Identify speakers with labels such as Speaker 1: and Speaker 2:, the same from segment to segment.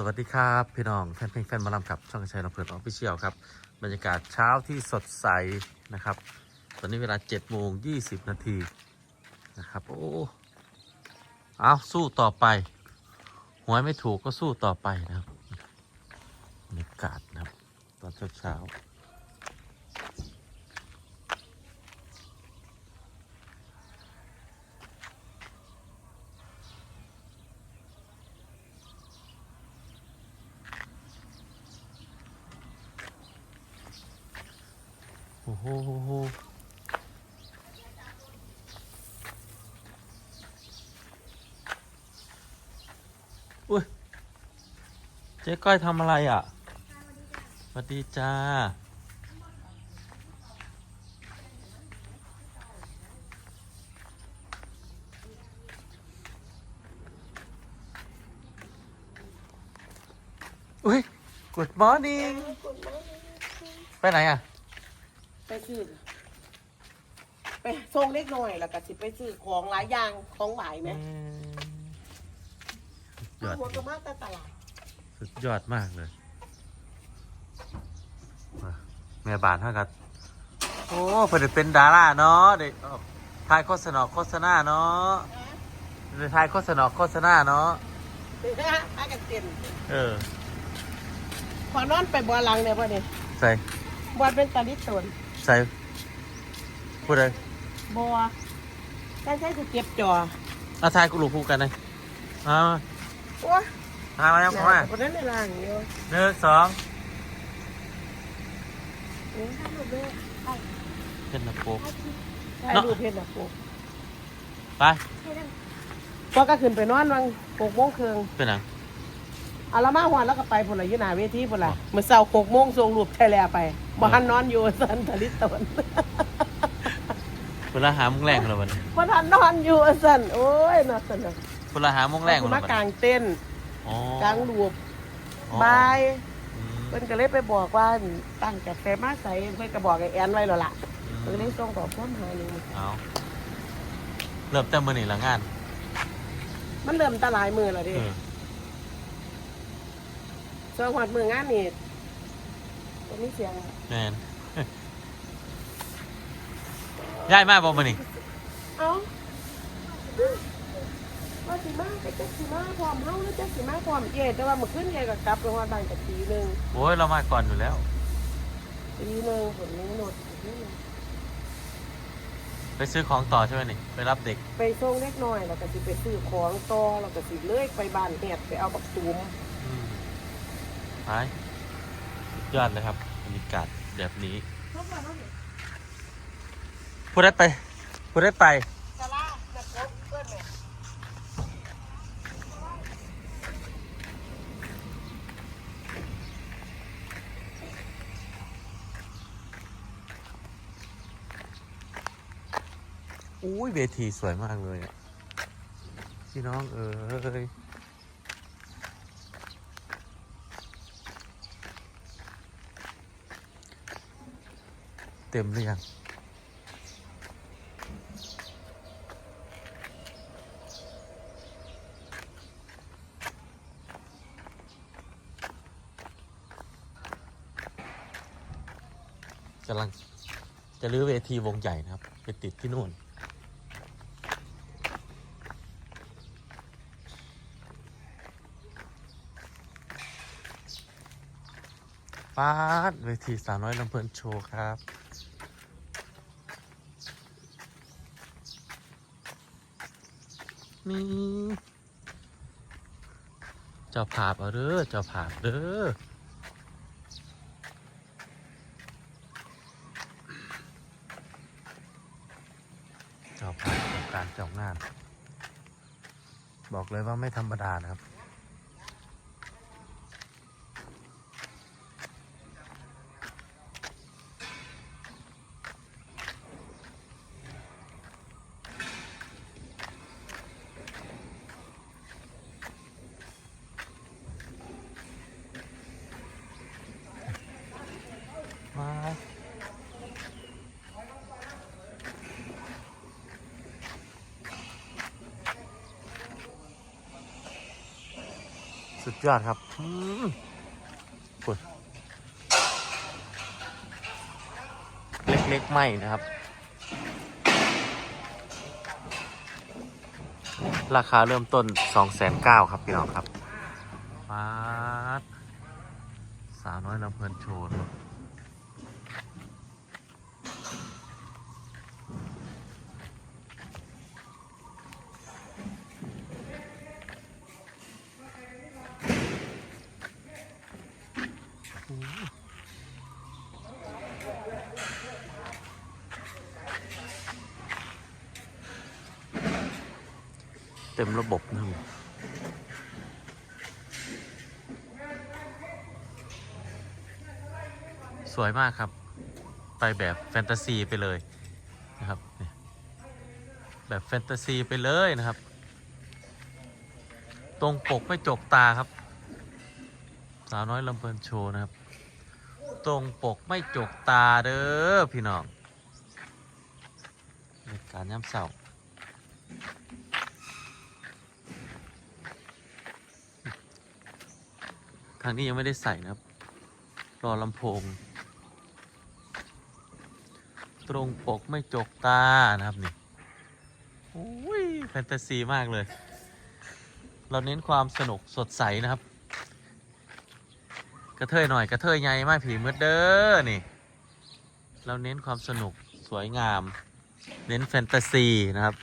Speaker 1: สวัสดีครับพี่น้องแฟนเพลงแฟนมาลำครับช่องชัยลำเพลินออฟฟิเชียลครับบรรยากาศเช้าที่สดใสนะครับ ตอนนี้เวลา7โมง20นาทีนะครับโอ้เอาสู้ต่อไปหวยไม่ถูกก็สู้ต่อไปนะครับบรรยากาศนะครับตอนเช้าๆ อ้โหโอ้โหอุ้ยเจ๊ก้อยทำอะไรอะสวัสดีจ้า อุ้ย Good morning ไปไหนอะ
Speaker 2: ไปซื้อไปส่งเล็กน้อยแล้วก็สิไปซื้อของหลายอย่างของหวายไหม
Speaker 1: ยอด
Speaker 2: หัวกระมาตตลาด
Speaker 1: สุดยอดมากเลยมาแม่บานเท่ากับโอ้เพิ่นได้เป็นดาราเนาะเด็กถ่ายโฆษณาโฆษณาเนาะได้ถ่ายโฆษณาโฆษณาเนาะ
Speaker 2: อากันเต็น
Speaker 1: เออ
Speaker 2: ขอนอนไปบัวลังเนี่ยพ่อเนี่ย
Speaker 1: ใส่
Speaker 2: บัวเป็นตาลิตน
Speaker 1: ใส่พูดเลย
Speaker 2: บัวใช่ใช่คือเก็บจอ
Speaker 1: เอาถ่ายกูรูคู่กันเลยเอา
Speaker 2: โอ้ย
Speaker 1: มามาแล้วเข้ามา
Speaker 2: คนนั้นในร่างอยู่
Speaker 1: หนึ่งสอง
Speaker 2: เอ้ยถ่ายรูปด้วย
Speaker 1: เป็นนะโปก
Speaker 2: ถ่ายรูปเพชรนะปุ๊บ
Speaker 1: ไป
Speaker 2: พอก็ขึ้นไปนอนวังหกโมงครึ่ง
Speaker 1: เป็นหนัง
Speaker 2: เอาละมาหวานแล้วก็ไปพุ่นละอยืนหนาเวทีพุ่นละเมื่อเช้าหกโมงส่งรูปไทยแลไป บ้านนอนอยู่สันตาลิตน
Speaker 1: เวลาหาโมงแรงแล้ววันนี้
Speaker 2: พอทันนอนอยู่สันโอ้ยน่าสนุก
Speaker 1: เวลาหาโมงแรง
Speaker 2: คุณ
Speaker 1: แล้ว
Speaker 2: มา
Speaker 1: วัน
Speaker 2: ก
Speaker 1: นี้
Speaker 2: ลางเต้นท์
Speaker 1: อ๋อก
Speaker 2: ลางหลูบ
Speaker 1: อ๋อบา
Speaker 2: ย
Speaker 1: อืม
Speaker 2: เพิ่นก็เลยไปบอกว่าตั้งจากแฟมาใส่เพิ่นก็บอกไอ้แอนไว้แล้วล่ะ
Speaker 1: อืม
Speaker 2: เพิ่นก็เลยส่งขอความหาหนึ่ง
Speaker 1: เอาเริ่มแต่มือหนึ่งละงาน
Speaker 2: มันเริ่มตะหลายมือแล้วดิ
Speaker 1: เออ
Speaker 2: ส่วนหอดมืองานนี่ ตรงนี้เสียง
Speaker 1: แมนย้ายมาบอกมานี่
Speaker 2: เอ้าว่าสิมาไปจักสิมาพร้อมเฮาหรือจักสิมาพร้อมเย่แต่ว่าเมื่อคืนเย่ก็กลับไปฮอดบ้านกับตีหนึง
Speaker 1: โอ้ยเรามาก่อนอยู่แล้ว
Speaker 2: ตีหนึงผลนี้หนด
Speaker 1: ไปซื้อของต่อใช่ไหมนี่ไปรับเด็ก
Speaker 2: ไปส่งเล็กน้อยแล้วก็สิไปซื้อของต่อแล้วก็สิเลื่อยไปบ้านแหดไปเอาบักตูม
Speaker 1: อืมไปสุด ยอดเลยครับบรรยากาศแบบนี้พูดได้ไปพูดได้ไป
Speaker 2: อุ้
Speaker 1: ยเวทีสวยมากเลยอะพี่น้องเอ้ย เต็มหรือยังกำลังจะรื้อเวทีวงใหญ่นะครับ ไปติดที่นู่นปาดเวทีสาวน้อยลำเพลินโชว์ครับ นี่เจ้าผาบเอาเด้อเจ้าผาบเด้อเจ้าผาบการเจ้างาน บอกเลยว่าไม่ธรรมดานะครับ สุดยอดครับอืมกดเล็กๆไม่นะครับ ราคาเริ่มต้น2,900ครับ พี่น้องครับมาสาวน้อยลำเพลินโชว์ เต็มระบบนะครับสวยมากครับ ไปแบบแฟนตาซีไปเลยนะครับแบบแฟนตาซีไปเลยนะครับ ตรงปกไม่จกตาครับ สาวน้อยลำเพลินโชว์นะครับ ตรงปกไม่จกตาเด้อพี่น้องในการย่ำเสาทางนี้ยังไม่ได้ใส่นะครับ รอลำโพง ตรงปกไม่จกตานะครับนี่โอ้ยแฟนตาซีมากเลย เราเน้นความสนุกสดใสนะครับ กระเทยหน่อยกระเทยใหญ่มากผีมืดเด้อนี่ เราเน้นความสนุกสวยงาม เน้นแฟนตาซีนะครับ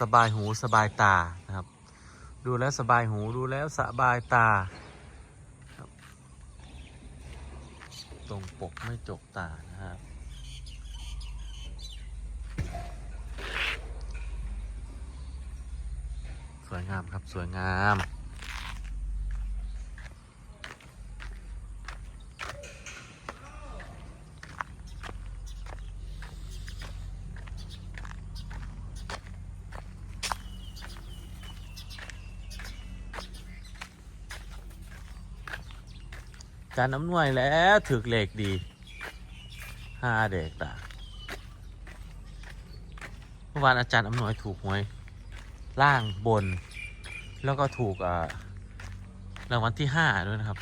Speaker 1: สบายหูสบายตานะครับ ดูแล้วสบายหูดูแล้วสบายตา ตรงปกไม่จกตานะครับสวยงามครับ สวยงาม จานน้ำนวยแล้วถือเหล็กดีห้าเด็กตาเมื่อวานอาจารย์อำนวยถูกหวย ล่างบน แล้วก็ถูกอ่ารางวัลที่ห้าด้วยนะครับ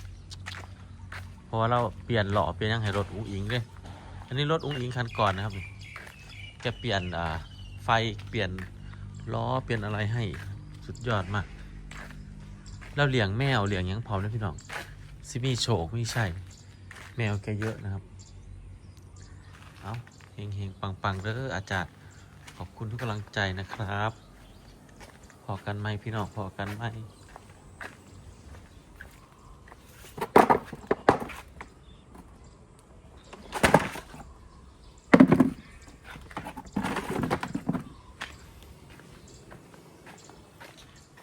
Speaker 1: เพราะว่าเราเปลี่ยนหล่อเปลี่ยนยังให้รถอุ้งอิงเลยอันนี้รถอุ้งอิงคันก่อนนะครับแกเปลี่ยนอ่าไฟเปลี่ยนล้อเปลี่ยนอะไรให้สุดยอดมาก แล้วเลี้ยงแมวเลี้ยงยังพร้อมนะพี่น้อง ซิมีโชคไม่ใช่ แมวแกเยอะนะครับ เอาเฮงเฮงปังปังๆเด้ออาจารย์ ขอบคุณทุกกำลังใจนะครับ พอกันไหมพี่น้องพอกันไหม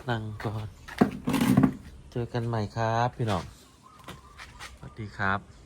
Speaker 1: นั่งก่อน เจอกันใหม่ครับ พี่น้อง ดีครับ